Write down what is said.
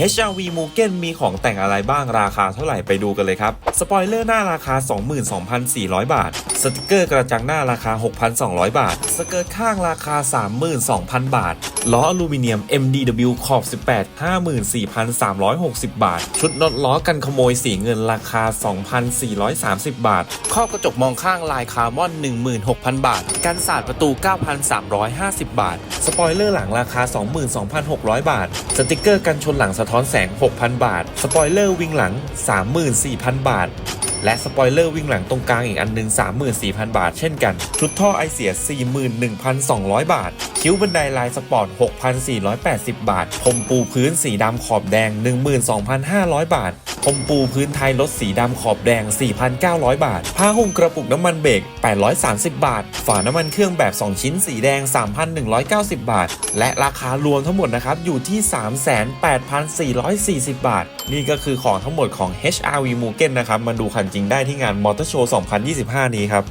HRV Mugen มีของแต่งอะไรบ้างราคาเท่าไหร่ไปดูกันเลยครับ สปอยเลอร์หน้าราคา 22,400 บาท สติกเกอร์กระจังหน้าราคา 6,200 บาท สเกิร์ตข้างราคา 32,000 บาท ล้ออลูมิเนียม MDW ขอบ 18 54,360 บาท ชุดน็อตล้อกันขโมยสีเงินราคา 2,430 บาทครอบกระจกมองข้างลายคาร์บอน 16,000 บาท กันสาดประตู 9,350 บาท สปอยเลอร์หลังราคา 22,600 บาท สติกเกอร์กันชนหลังสะท้อนแสง 6,000 บาท สปอยเลอร์วิงหลัง 34,000 บาท และสปอยเลอร์วิ่งหลังตรงกลางอีกอันหนึ่ง34,000 บาท เช่นกัน ชุดท่อไอเสีย 41,200 บาท คิ้วบันไดลายสปอร์ต 6,480 บาทพรมปูพื้นสีดำขอบแดง 12,500 บาทพรมปูพื้นไทยรถสีดำขอบแดง 4,900 บาท ผ้าหุ้มกระปุกน้ำมันเบรก830 บาท ฝาน้ำมันเครื่องแบบ 2 ชิ้นสีแดง 3,190 บาท และราคารวมทั้งหมดนะครับ อยู่ที่ 38,440 บาท นี่ก็คือของทั้งหมดของ HRV Mugen นะครับ มาดูคันจริงได้ที่งานมอเตอร์โชว์ 2025 นี้ครับ